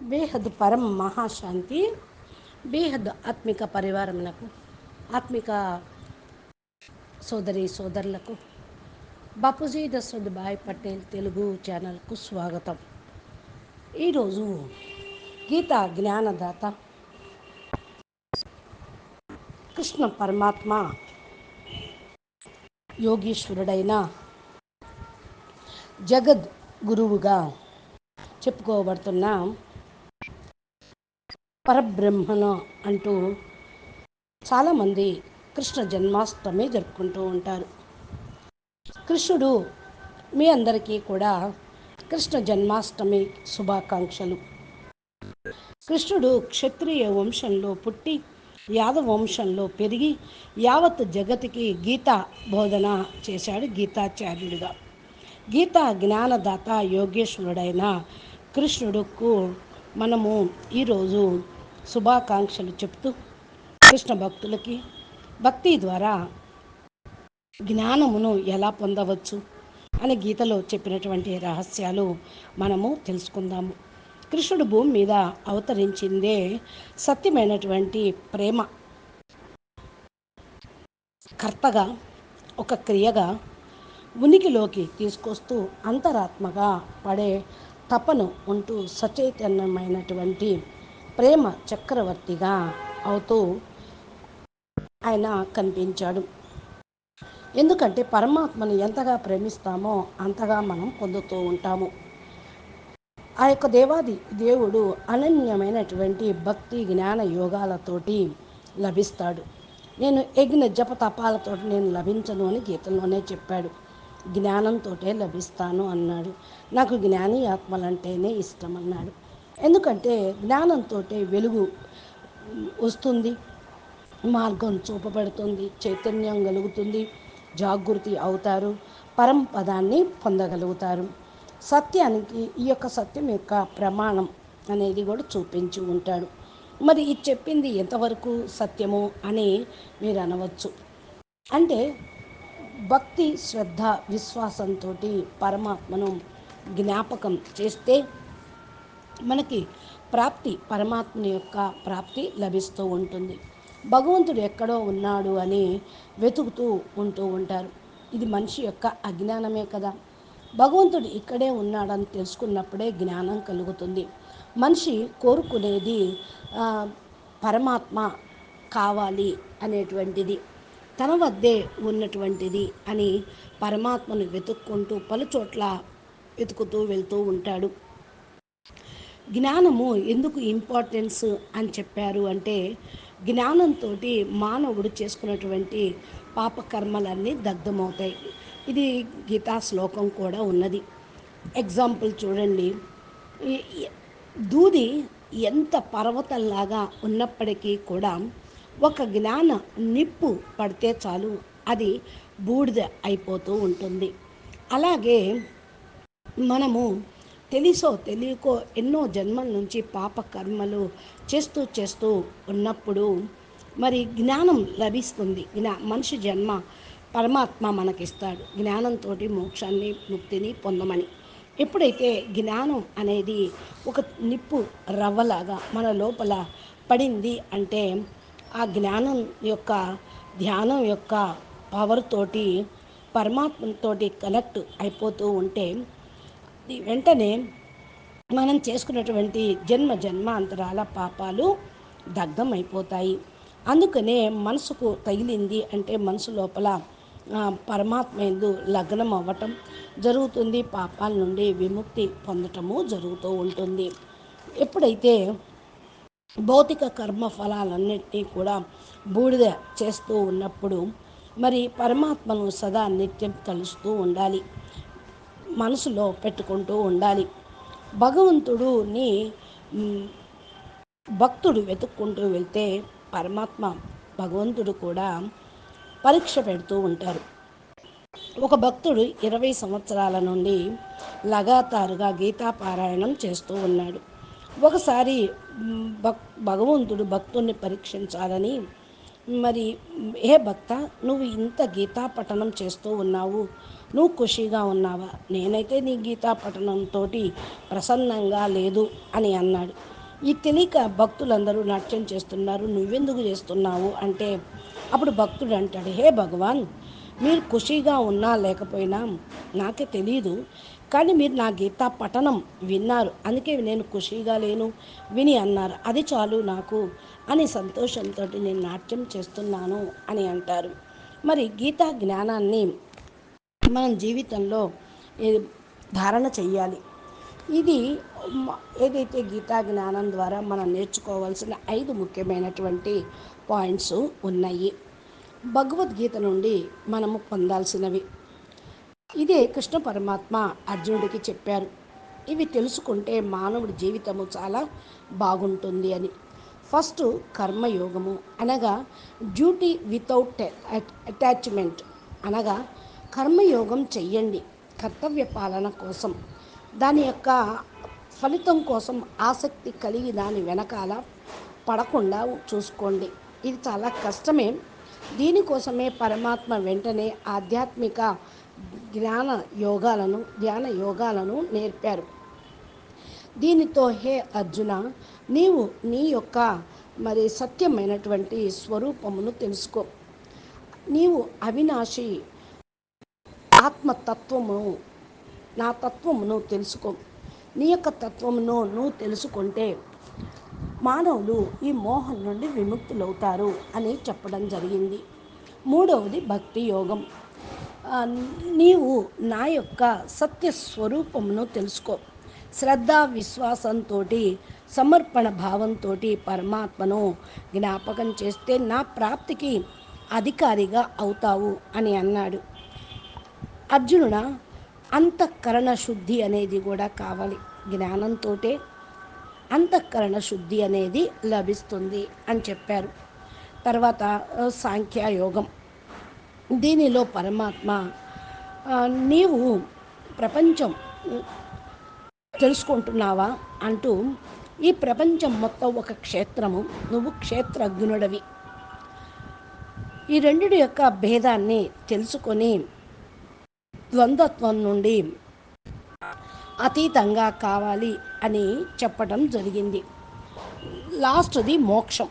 బేహద్ పరం మహాశాంతి బేహద్ ఆత్మిక పరివారమునకు ఆత్మిక సోదరి సోదరులకు బాపూజీ దశరథ్ భాయ్ పటేల్ తెలుగు ఛానల్కు స్వాగతం ఈరోజు గీత జ్ఞానదాత కృష్ణ పరమాత్మ యోగీశ్వరుడైన జగద్ గురువుగా చెప్పుకోబడుతున్న. పరబ్రహ్మణ అంటూ చాలామంది కృష్ణ జన్మాష్టమి జరుపుకుంటూ ఉంటారు. కృష్ణుడు మీ అందరికీ కూడా కృష్ణ జన్మాష్టమి శుభాకాంక్షలు. కృష్ణుడు క్షత్రియ వంశంలో పుట్టి యాదవ వంశంలో పెరిగి యావత్ జగతికి గీత బోధన చేశాడు గీతాచార్యుడిగా. గీత జ్ఞానదాత యోగేశ్వరుడైన కృష్ణుడుకు మనము ఈరోజు శుభాకాంక్షలు చెప్తూ కృష్ణ భక్తులకి భక్తి ద్వారా జ్ఞానమును ఎలా పొందవచ్చు అని గీతలో చెప్పినటువంటి రహస్యాలు మనము తెలుసుకుందాము. కృష్ణుడు భూమి మీద అవతరించిందే సత్యమైనటువంటి ప్రేమ. కర్తగా ఒక క్రియగా ఉనికిలోకి తీసుకొస్తూ అంతరాత్మగా పడే తపను ఉంటూ సచైతన్యమైనటువంటి ప్రేమ చక్రవర్తిగా అవుతూ ఆయన కనిపించాడు. ఎందుకంటే పరమాత్మను ఎంతగా ప్రేమిస్తామో అంతగా మనం పొందుతూ ఉంటాము. ఆ యొక్క దేవాది దేవుడు అనన్యమైనటువంటి భక్తి జ్ఞాన యోగాలతోటి లభిస్తాడు. నేను యజ్ఞ జప తపాలతో నేను లభించను అని గీతలోనే చెప్పాడు. జ్ఞానంతో లభిస్తాను అన్నాడు. నాకు జ్ఞాని ఆత్మలంటేనే ఇష్టం అన్నాడు. ఎందుకంటే జ్ఞానంతో వెలుగు వస్తుంది మార్గం చూపబడుతుంది చైతన్యం కలుగుతుంది జాగృతి అవుతారు పరంపదాన్ని పొందగలుగుతారు. సత్యానికి ఈ యొక్క సత్యం యొక్క ప్రమాణం అనేది కూడా చూపించి ఉంటాడు. మరి ఇది చెప్పింది ఎంతవరకు సత్యము అని మీరు అనవచ్చు. అంటే భక్తి శ్రద్ధ విశ్వాసంతో పరమాత్మను జ్ఞాపకం చేస్తే మనకి ప్రాప్తి పరమాత్మ యొక్క ప్రాప్తి లభిస్తూ ఉంటుంది. భగవంతుడు ఎక్కడో ఉన్నాడు అని వెతుకుతూ ఉంటూ ఉంటారు. ఇది మనిషి యొక్క అజ్ఞానమే కదా. భగవంతుడు ఇక్కడే ఉన్నాడని తెలుసుకున్నప్పుడే జ్ఞానం కలుగుతుంది. మనిషి కోరుకునేది పరమాత్మ కావాలి అనేటువంటిది తన వద్దే ఉన్నటువంటిది అని పరమాత్మను వెతుక్కుంటూ పలుచోట్ల వెతుకుతూ వెళ్తూ ఉంటాడు. జ్ఞానము ఎందుకు ఇంపార్టెన్స్ అని చెప్పారు అంటే జ్ఞానంతో మానవుడు చేసుకున్నటువంటి పాపకర్మలన్నీ దగ్ధమవుతాయి. ఇది గీతా శ్లోకం కూడా ఉన్నది. ఎగ్జాంపుల్ చూడండి. దూది ఎంత పర్వతంలాగా ఉన్నప్పటికీ కూడా ఒక జ్ఞాన నిప్పు పడితే చాలు అది బూడిద అయిపోతూ ఉంటుంది. అలాగే మనము తెలిసో తెలియకో ఎన్నో జన్మల నుంచి పాప కర్మలు చేస్తూ చేస్తూ ఉన్నప్పుడు మరి జ్ఞానం లభిస్తుంది. జ్ఞా మనిషి జన్మ పరమాత్మ మనకిస్తాడు. జ్ఞానంతో మోక్షాన్ని ముక్తిని పొందమని. ఎప్పుడైతే జ్ఞానం అనేది ఒక నిప్పు రవ్వలాగా మన లోపల పడింది అంటే ఆ జ్ఞానం యొక్క ధ్యానం యొక్క పవర్ తోటి పరమాత్మతోటి కనెక్ట్ అయిపోతూ ఉంటే వెంటనే మనం చేసుకున్నటువంటి జన్మ జన్మాంతరాల పాపాలు దగ్ధం అయిపోతాయి అందుకనే మనసుకు తగిలింది అంటే మనసు లోపల పరమాత్మ ఎందు లగ్నం అవ్వటం జరుగుతుంది. పాపాల నుండి విముక్తి పొందటము జరుగుతూ ఉంటుంది. ఎప్పుడైతే భౌతిక కర్మ ఫలాలన్నింటినీ కూడా బూడిద చేస్తూ ఉన్నప్పుడు మరి పరమాత్మను సదా నిత్యం కలుస్తూ ఉండాలి. మనసులో పెట్టుకుంటూ ఉండాలి. భగవంతుడుని భక్తుడు వెతుక్కుంటూ వెళ్తే పరమాత్మ భగవంతుడు కూడా పరీక్ష పెడుతూ ఉంటారు. ఒక భక్తుడు ఇరవై సంవత్సరాల నుండి లగాతారుగా గీతాపారాయణం చేస్తూ ఉన్నాడు. ఒకసారి భక్ భగవంతుడు భక్తుడిని పరీక్షించాలని మరి హే భక్త నువ్వు ఇంత గీతా పఠనం చేస్తూ ఉన్నావు. నువ్వు ఖుషీగా ఉన్నావా? నేనైతే నీ గీతా పఠనంతో ప్రసన్నంగా లేదు అని అన్నాడు. ఈ తెలియక భక్తులందరూ నాట్యం చేస్తున్నారు. నువ్వెందుకు చేస్తున్నావు? అంటే అప్పుడు భక్తుడు అంటాడు హే భగవాన్ మీరు ఖుషీగా ఉన్నా లేకపోయినా నాకే తెలియదు కానీ మీరు నా గీతా పఠనం విన్నారు. అందుకే నేను ఖుషీగా లేను. విని అన్నారు. అది చాలు నాకు అని సంతోషంతో నేను నాట్యం చేస్తున్నాను అని అంటారు. మరి గీతా జ్ఞానాన్ని మనం జీవితంలో ధారణ చెయ్యాలి? ఇది ఏదైతే గీతా జ్ఞానం ద్వారా మనం నేర్చుకోవాల్సిన ఐదు ముఖ్యమైనటువంటి పాయింట్స్ ఉన్నాయి. భగవద్గీత నుండి మనము పొందాల్సినవి. ఇదే కృష్ణ పరమాత్మ అర్జునుడికి చెప్పారు. ఇవి తెలుసుకుంటే మానవుడి జీవితము చాలా బాగుంటుంది అని. ఫస్ట్ కర్మయోగము అనగా డ్యూటీ వితౌట్ అటాచ్మెంట్ అనగా కర్మయోగం చెయ్యండి కర్తవ్య పాలన కోసం. దాని యొక్క ఫలితం కోసం ఆసక్తి కలిగి దాని వెనకాల పడకుండా చూసుకోండి. ఇది చాలా కష్టమే. దీనికోసమే పరమాత్మ వెంటనే ఆధ్యాత్మిక జ్ఞాన యోగాలను ధ్యాన యోగాలను నేర్పారు. దీనితో హే అర్జున నీవు నీ యొక్క మరి సత్యమైనటువంటి స్వరూపమును తెలుసుకో. నీవు అవినాశి ఆత్మతత్వమును నా తత్వమును తెలుసుకో. నీ యొక్క తత్వమును నువ్వు తెలుసుకుంటే మానవులు ఈ మోహం నుండి విముక్తులవుతారు అని చెప్పడం జరిగింది. మూడవది భక్తి యోగం. నీవు నా యొక్క సత్య స్వరూపమును తెలుసుకో. శ్రద్ధ విశ్వాసంతో సమర్పణ భావంతో పరమాత్మను జ్ఞాపకం చేస్తే నా ప్రాప్తికి అధికారిగా అవుతావు అని అన్నాడు. అర్జునుడ అంతఃకరణ శుద్ధి అనేది కూడా కావాలి. జ్ఞానంతో అంతఃకరణ శుద్ధి అనేది లభిస్తుంది అని చెప్పారు. తర్వాత సాంఖ్యయోగం. దీనిలో పరమాత్మ నీవు ప్రపంచం తెలుసుకుంటున్నావా అంటూ ఈ ప్రపంచం మొత్తం ఒక క్షేత్రము. నువ్వు క్షేత్రజ్ఞుడవి. ఈ రెండిటి యొక్క భేదాన్ని తెలుసుకొని ద్వంద్వత్వం నుండి అతీతంగా కావాలి అని చెప్పడం జరిగింది. లాస్ట్ది మోక్షం.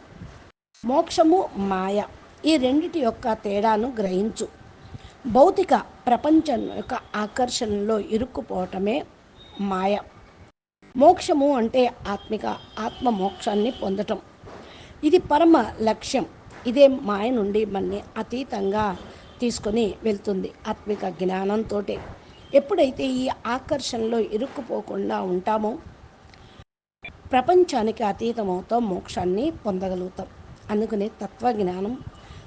మోక్షము మాయ. ఈ రెండిటి యొక్క తేడాను గ్రహించు. భౌతిక ప్రపంచం యొక్క ఆకర్షణలో ఇరుక్కుపోవటమే మాయ. మోక్షము అంటే ఆత్మిక ఆత్మ మోక్షాన్ని పొందటం. ఇది పరమ లక్ష్యం. ఇదే మాయ నుండి మనని అతీతంగా తీసుకొని వెళ్తుంది ఆత్మిక జ్ఞానంతో ఎప్పుడైతే ఈ ఆకర్షణలో ఇరుక్కుపోకుండా ఉంటామో ప్రపంచానికి అతీతమవుతాం మోక్షాన్ని పొందగలుగుతాం. అందుకనే తత్వజ్ఞానం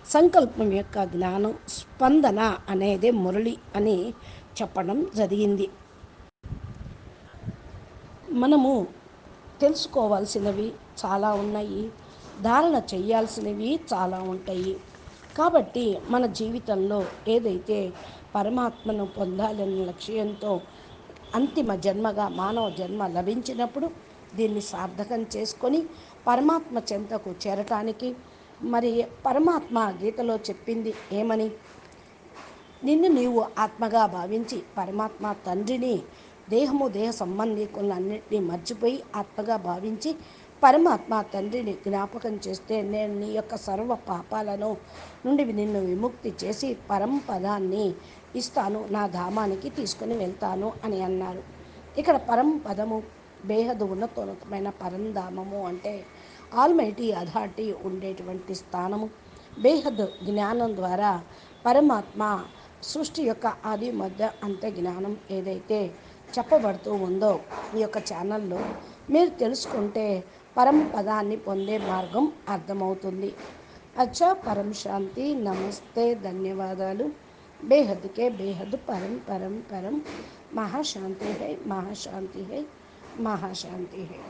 సంకల్పం యొక్క జ్ఞానం స్పందన అనేది మురళి అని చెప్పడం జరిగింది. మనము తెలుసుకోవాల్సినవి చాలా ఉన్నాయి ధారణ చేయాల్సినవి చాలా ఉంటాయి. కాబట్టి మన జీవితంలో ఏదైతే పరమాత్మను పొందాలనే లక్ష్యంతో అంతిమ జన్మగా మానవ జన్మ లభించినప్పుడు దీన్ని సార్థకం చేసుకొని పరమాత్మ చెంతకు చేరటానికి మరి పరమాత్మ గీతలో చెప్పింది ఏమని? నిన్ను నీవు ఆత్మగా భావించి పరమాత్మ తండ్రిని దేహము దేహ సంబంధికులన్నింటినీ మర్చిపోయి ఆత్మగా భావించి పరమాత్మ తండ్రిని జ్ఞాపకం చేస్తే నేను నీ యొక్క సర్వ పాపాలను నుండి నిన్ను విముక్తి చేసి పరంపదాన్ని ఇస్తాను నా ధామానికి తీసుకుని వెళ్తాను అని అన్నారు. ఇక్కడ పరంపదము బేహదు ఉన్నతోన్నతమైన పరంధామము అంటే ఆల్మైటీ అథారిటీ ఉండేటువంటి స్థానము. బేహద్ జ్ఞానం ద్వారా పరమాత్మ సృష్టి యొక్క ఆది మధ్య అంత జ్ఞానం ఏదైతే చెప్పబడుతూ ఉందో ఈ యొక్క ఛానల్లో మీరు తెలుసుకుంటే పరం పదాన్ని పొందే మార్గం అర్థమవుతుంది. అచ్చా పరం శాంతి నమస్తే ధన్యవాదాలు. బేహద్కే బేహద్ పరం పరం పరం. మహాశాంతి హై మహాశాంతి హై మహాశాంతి హై.